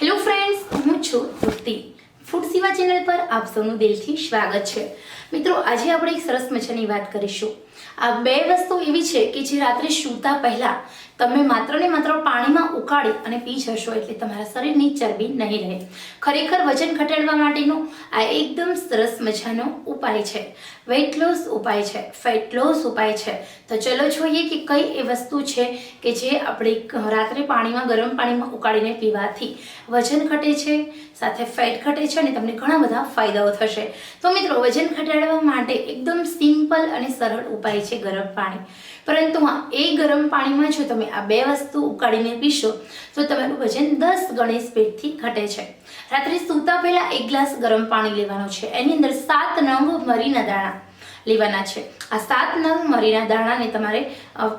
Hello friends હું છું તૃપ્તિ food સેવા ચેનલ પર આપ સૌનું દિલથી સ્વાગત છે. મિત્રો, આજે આપણે એક સરસ મજાની વાત કરીશું. આ બે વસ્તુ એવી છે કે જે રાત્રે સૂતા પહેલા તમે માત્ર ને માત્ર પાણીમાં ઉકાળી અને પી જશો એટલે તમારા શરીરની ચરબી નહીં રહે. ખરેખર વજન ઘટાડવા માટેનો આ એકદમ સરસ મજાનો ઉપાય છે. વેઇટ લોસ ઉપાય છે. ફેટ લોસ ઉપાય છે. તો ચલો જોઈએ કે કઈ એ વસ્તુ છે કે જે આપણે રાત્રે પાણીમાં ગરમ પાણીમાં ઉકાળીને પીવાથી વજન ઘટે છે, સાથે ફેટ ઘટે છે અને તમને ઘણા બધા ફાયદાઓ થશે. તો મિત્રો, વજન ઘટાડવા માટે એકદમ સિમ્પલ અને સરળ ઉપાય છે ગરમ પાણી. પરંતુ હા, એ ગરમ પાણીમાં જો તમે આ બે વસ્તુ ઉકાળીને પીશો, તો તમારું વજન દસ ગણી સ્પીડથી ઘટે છે. રાત્રે સૂતા પહેલાં એક ગ્લાસ ગરમ પાણી લેવાનું છે. એની અંદર સાત નંગ મરીના દાણા. લેવાના છે. આ સાત નંગ મરીના દાણાને તમારે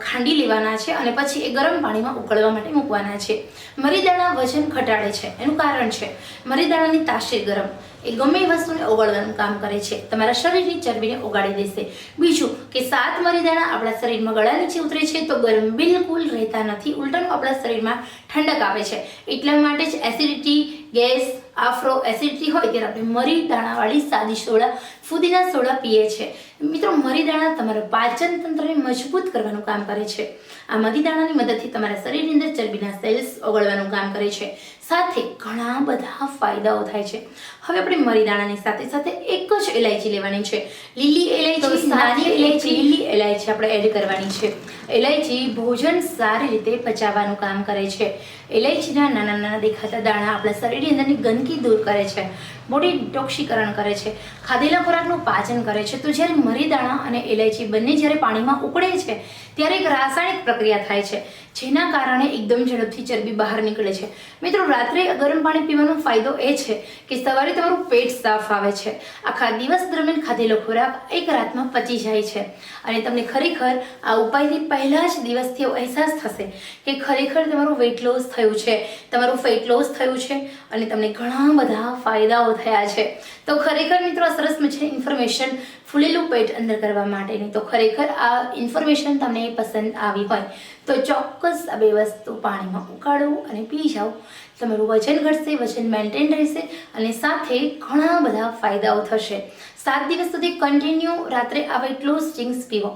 ખાંડી લેવાના છે અને પછી એ ગરમ પાણીમાં ઉકળવા માટે મૂકવાના છે. મરી દાણા વજન ઘટાડે છે, એનું કારણ છે મરી દાણાની તાસીર ગરમ. એ ગમે વસ્તુને ઓગાળવાનું કામ કરે છે. તમારા શરીરની ચરબીને ઓગાળી દેશે. બીજું કે સાત મરીદાણા આપણા શરીરમાં ગળા નીચે ઉતરે છે તો ગરમ બિલકુલ રહેતા નથી. ઉલટાનું આપણા શરીરમાં ઠંડક આવે છે. એટલા માટે જ એસિડિટી, ગેસ આફ્રો એસિડિટી હોય ત્યારે આપણે મરી દાણાવાળી સાદી સોડા ફુદીના સોડા પીએ છીએ મિત્રો મરી દાણા તમારા પાચન તંત્રને મજબૂત કરવાનું કામ કરે છે. આ મરી દાણાની મદદથી તમારા શરીરની અંદર ચરબીના સેલ્સ ઓગળવાનું કામ કરે છે. સાથે ઘણા બધા ફાયદાઓ થાય છે. હવે આપણે મરી દાણાની સાથે સાથે એક જ એલાયચી લેવાની છે. લીલી એલાયચી નાની એલાયચી લીલી એલાયચી આપણે એડ કરવાની છે. એલાયચી ભોજન સારી રીતે પચાવવાનું કામ કરે છે. એલાયચીના નાના નાના દેખાતા દાણા આપણા શરીરની અંદરની ગંદકી દૂર કરે છે. બોડી ડોક્ષીકરણ કરે છે. ખાધેલા ખોરાકનું પાચન કરે છે. તો જ્યારે મરી દાણા અને ઇલાયચી બંને જ્યારે પાણીમાં ઉકળે છે, ત્યારે એક રાસાયણિક પ્રક્રિયા થાય છે, જેના કારણે એકદમ ઝડપથી ચરબી બહાર નીકળે છે. મિત્રો, રાત્રે ગરમ પાણી પીવાનો ફાયદો એ છે કે સવારે તમારું પેટ સાફ આવે છે. આખા દિવસ દરમિયાન ખાધેલો ખોરાક એક રાતમાં પચી જાય છે. અને તમને ખરેખર આ ઉપાયથી પહેલા જ દિવસથી અહેસાસ થશે કે ખરેખર તમારું વેઇટ લોસ થયું છે. તમારું ફેટ લોસ થયું છે અને તમને ઘણા બધા ફાયદાઓ થયા છે. તો ખરેખર મિત્રો સરસ મજાની ઇન્ફોર્મેશન ફૂલેલું પેટ અંદર કરવા માટેની. તો ખરેખર આ ઇન્ફોર્મેશન તમને પસંદ આવી હોય તો ચોક્કસ આ બે વસ્તુ પાણીમાં ઉકાળો અને પી જાઓ. તમારું વજન ઘટશે, વજન મેન્ટેન રહેશે અને સાથે ઘણા બધા ફાયદાઓ થશે. સાત દિવસ સુધી કન્ટિન્યુ રાત્રે આવે એટલું સ્ટ્રિંગ્સ પીવો.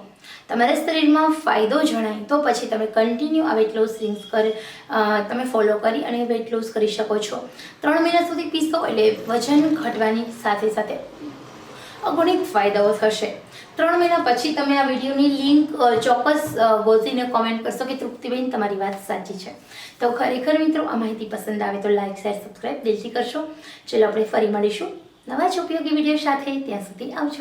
તમારા શરીરમાં ફાયદો જણાય તો પછી તમે કન્ટિન્યુ આ વેટ લોસ ડ્રિંક્સ કર તમે ફોલો કરી અને વેટ લોસ કરી શકો છો. ત્રણ મહિના સુધી પીશો એટલે વજન ઘટવાની સાથે સાથે અગણિત ફાયદાઓ થશે. ત્રણ મહિના પછી તમે આ વિડીયોની લિંક ચોક્કસ અ, ગોતીને કોમેન્ટ કરશો કે તૃપ્તિબેન તમારી વાત સાચી છે. તો ખરેખર મિત્રો આ માહિતી પસંદ આવે તો લાઇક શેર સબસ્ક્રાઈબ દિલથી કરશો. ચલો આપણે ફરી મળીશું. નવા જ ઉપયોગી વીડિયો સાથે ત્યાં સુધી આવજો.